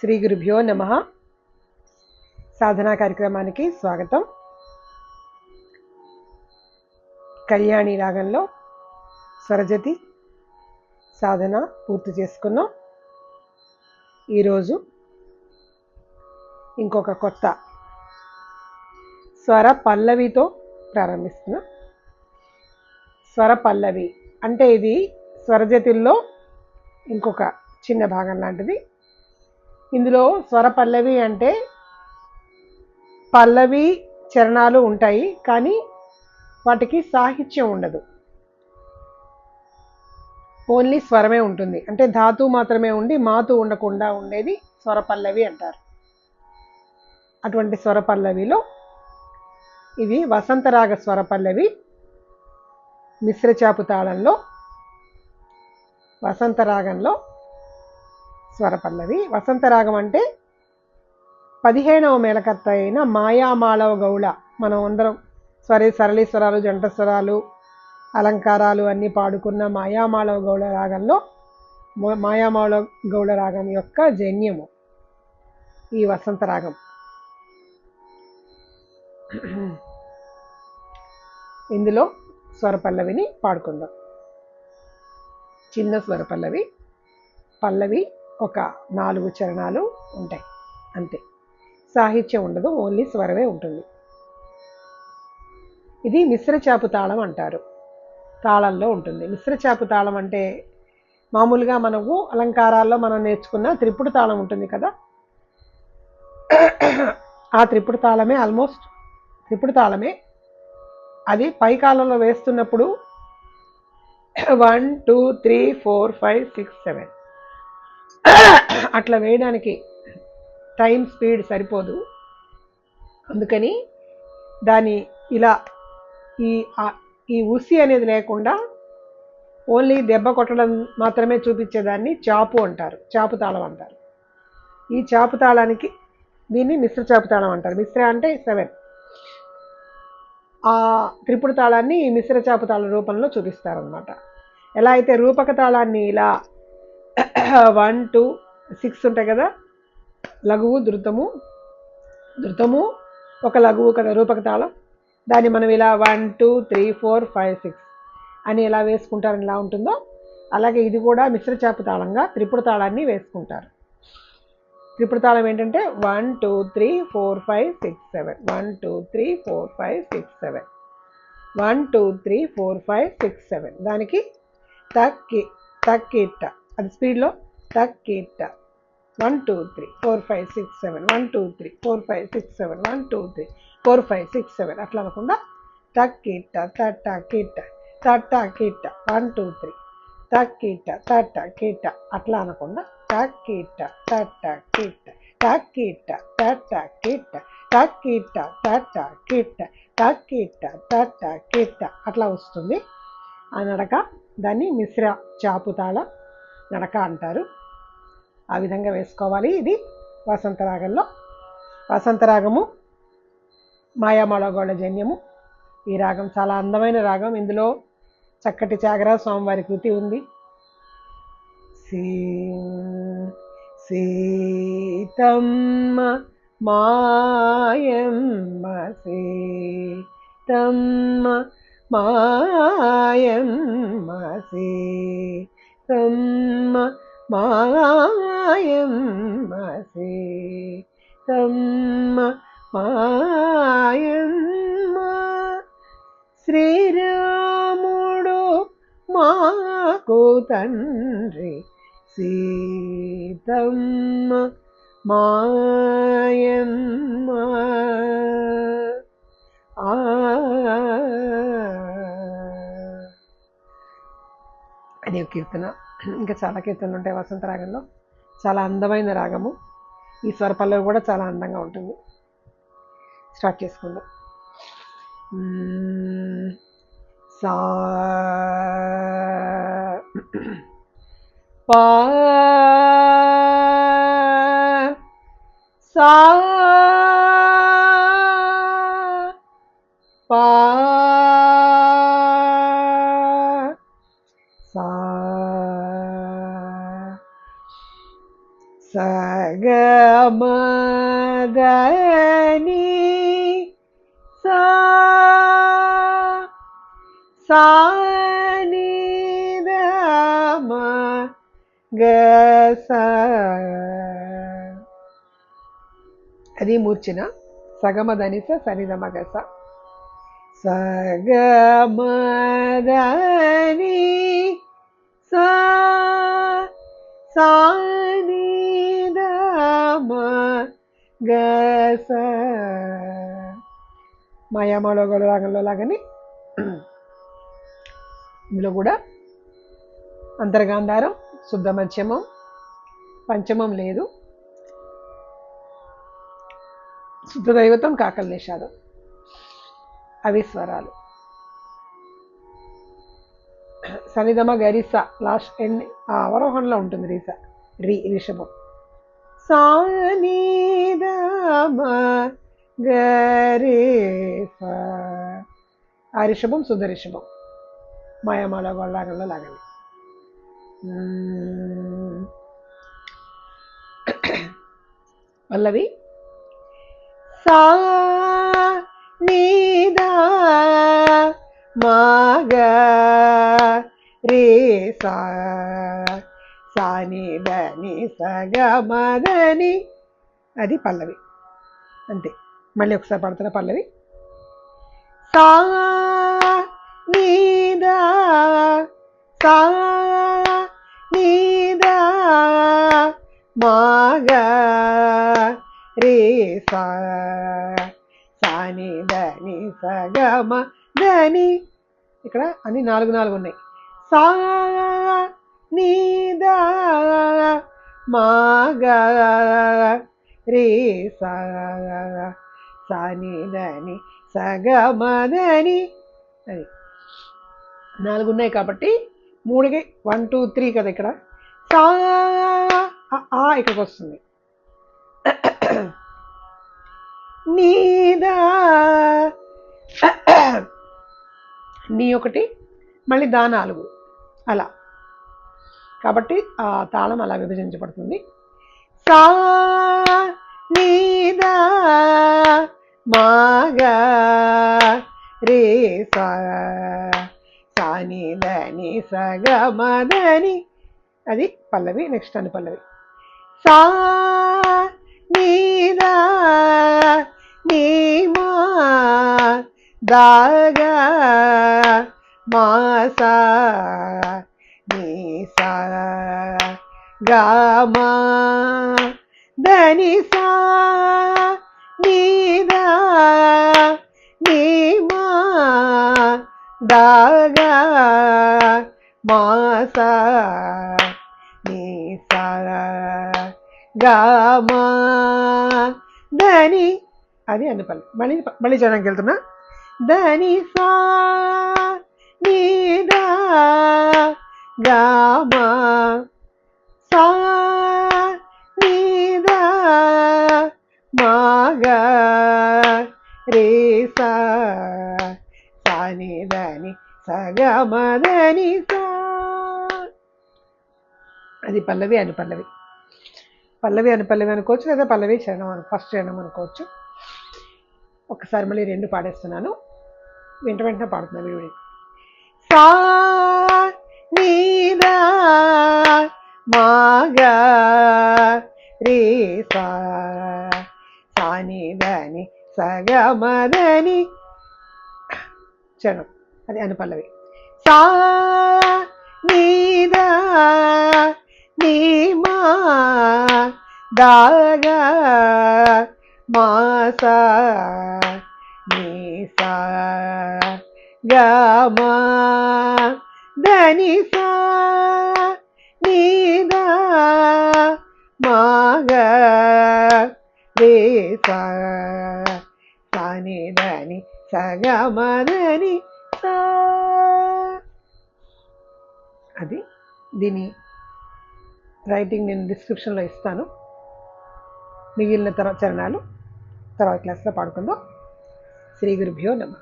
శ్రీ గురుభ్యో నమ. సాధనా కార్యక్రమానికి స్వాగతం. కళ్యాణి రాగంలో స్వరజతి సాధన పూర్తి చేసుకున్నాం. ఈరోజు ఇంకొక కొత్త స్వర పల్లవితో ప్రారంభిస్తున్నా. స్వర పల్లవి అంటే ఇది స్వరజతిల్లో ఇంకొక చిన్న భాగం లాంటిది. ఇందులో స్వర పల్లవి అంటే పల్లవి చరణాలు ఉంటాయి కానీ వాటికి సాహిత్యం ఉండదు. ఓన్లీ స్వరమే ఉంటుంది. అంటే ధాతు మాత్రమే ఉండి మాతు ఉండకుండా ఉండేది స్వర పల్లవి అంటారు. అటువంటి స్వర పల్లవిలో ఇది వసంతరాగ స్వర పల్లవి మిశ్రచాపు తాళంలో వసంతరాగంలో స్వరపల్లవి. వసంతరాగం అంటే పదిహేనవ మేళకర్త అయిన మాయామాళవ గౌళ. మనం అందరం స్వరి సరళీస్వరాలు జంట స్వరాలు అలంకారాలు అన్నీ పాడుకున్న మాయామాళవ గౌళ రాగంలో మో- మాయామాళవ గౌళ రాగం యొక్క జన్యము. ఈ వసంత రాగం. ఇందులో స్వరపల్లవిని పాడుకుందాం. చిన్న స్వరపల్లవి పల్లవి ఒక నాలుగు చరణాలు ఉంటాయి. అంతే. సాహిత్యం ఉండదు ఓన్లీ స్వరమే ఉంటుంది. ఇది మిశ్రచాపు తాళం అంటారు. తాళంలో ఉంటుంది. మిశ్రచాపు తాళం అంటే మామూలుగా మనకు అలంకారాల్లో మనం నేర్చుకున్న త్రిపుడు తాళం ఉంటుంది కదా? ఆ త్రిపుడు తాళమే ఆల్మోస్ట్ త్రిపుడు తాళమే. అది పైకాలంలో వేస్తున్నప్పుడు one two three four five six seven అట్లా వేయడానికి టైం స్పీడ్ సరిపోదు. అందుకని దాని ఇలా ఈ ఈ ఉసి అనేది లేకుండా ఓన్లీ దెబ్బ కొట్టడం మాత్రమే చూపించేదాన్ని చాపు అంటారు చాపు తాళం అంటారు. ఈ చాపు తాళానికి దీన్ని మిశ్ర చాపు తాళం అంటారు. మిశ్ర అంటే సెవెన్. ఆ త్రిపుడు తాళాన్ని ఈ మిశ్ర చాపు తాళ రూపంలో చూపిస్తారనమాట ఎలా అయితే రూపక తాళాన్ని ఇలా వన్ టూ సిక్స్ ఉంటాయి కదా? లఘువు ధృతము. ధృతము ఒక లఘువు కదా రూపక తాళం. దాన్ని మనం ఇలా one two three four five six అని ఎలా వేసుకుంటారని ఎలా ఉంటుందో అలాగే ఇది కూడా మిశ్ర చాపు తాళంగా త్రిపుడు తాళాన్ని వేసుకుంటారు. త్రిపుడు తాళం ఏంటంటే one two three four five six seven. One two three four five six seven. One two three four five six seven. దానికి తక్కి తక్కిట్ట. అది స్పీడ్లో తక్కిట్ట one two three four five six seven. One two three four five six seven. One two three four five six seven. అట్లా అనకుండా టక్ కిట్ట తట్ట కిట్ట తట్ట కిట్ట. వన్ టూ త్రీ టక్ కిట్ట తట్ట కిట్ట. అట్లా అనకుండా తక్కిట్ట తట్ట కిట్ట తక్కిట్ట తట్ట కిట్ట తక్కిట్ట తట్ట కిట్ట తక్కిట్ట తట్ట కిట్ట. అట్లా వస్తుంది. అనడక దాన్ని మిశ్ర చాపుతాళ నడక అంటారు. ఆ విధంగా వేసుకోవాలి. ఇది వసంతరాగంలో వసంతరాగము మాయామళగోళ జన్యము ఈ రాగం చాలా అందమైన రాగం. ఇందులో చక్కటి చాగర స్వామివారి కృతి ఉంది. సీ సీతమ్మ మాయమ్మ సీతమ్మ మాయమ్మ సీతమ్మ మాయమ్మ సీతమ్మ మాయమ్మ శ్రీరాముడు మాకు తండ్రి సీతమ్మ మాయమ్మ ఆ అది ఒక కీర్తన. ఇంకా చాలా కీర్తనలు ఉంటాయి వసంత రాగంలో. చాలా అందమైన రాగము. ఈ స్వరపల్లవి కూడా చాలా అందంగా ఉంటుంది. స్టార్ట్ చేసుకుందాం. సా పా సా సా సగమదని సా గస అది మూర్చిన? సగమదని స సనిదమ గస సగమదని సా సానిదమ గస మాయామాలో గొడవ రాగంలో లాగానే ఇందులో కూడా అంతర్గాంధారం శుద్ధ మధ్యమం పంచమం లేదు. శుద్ధ దైవతం కాకల నిషాదం అవి స్వరాలు. సనిదమ గరిస లాస్ట్ ఎండ్ ఆ అవరోహణలో ఉంటుంది రీస రి రిషభం సానిదమ గరిస ఆ రిషభం శుద్ధ రిషభం మాయామాల గొల్లాగంలో లాగండి మ్మ్. పల్లవి సా నీదా మాగ రే సా సాని దని సగమదని. అది పల్లవి. అంతే. మళ్ళీ ఒకసారి పడుతున్న పల్లవి. సా నీదా సా నీదా మాగ రే సా. సాని దని సగమ దని ఇక్కడ అన్ని నాలుగు నాలుగు ఉన్నాయి. సా నీదా మాగ రే సా సానిదని సగమదని. అది నాలుగు ఉన్నాయి కాబట్టి మూడుకి వన్ టూ త్రీ కదా ఇక్కడ. సా ఆ ఇక్కడికి వస్తుంది నీదా. నీ ఒకటి మళ్ళీ దా నాలుగు. అలా. కాబట్టి ఆ తాళం అలా విభజించబడుతుంది. సా నీదా మాగా రే సా సాని దని సగమదని అది పల్లవి నెక్స్ట్ అని పల్లవి. సా నీదా నీమా దాగా మాసా నీసా గామా దని సా నీదా నీమా దాగా మాసా నీసా గామా దని అది అన్నపల్లి మళ్ళీ మళ్ళీ చేయడానికి వెళ్తున్నా. దని సా నీదా సా నీదా మాగా రే సా. సాని సగమదని సా అది పల్లవి అని పల్లవి పల్లవి అని పల్లవి అనుకోవచ్చు లేదా పల్లవి చరణం అను ఫస్ట్ చరణం అనుకోవచ్చు. ఒకసారి మళ్ళీ రెండు పాడేస్తున్నాను. వెంట వెంటనే పాడుతున్నాను వీడియో. సా నీదా మాగా రే సా. సాని సగమదని చరణం. అది అనుపల్లవి. సా నీదా నీమా దాగా మాసా నీసా గమా దని సా నీదా మాగా రే సా సాని దని సగమదని సా. అది దీని రైటింగ్ నేను డిస్క్రిప్షన్లో ఇస్తాను. మిగిలిన తర్వాత చరణాలు తర్వాత క్లాస్లో పాడుకుందాం. శ్రీ గురుభ్యో నమ.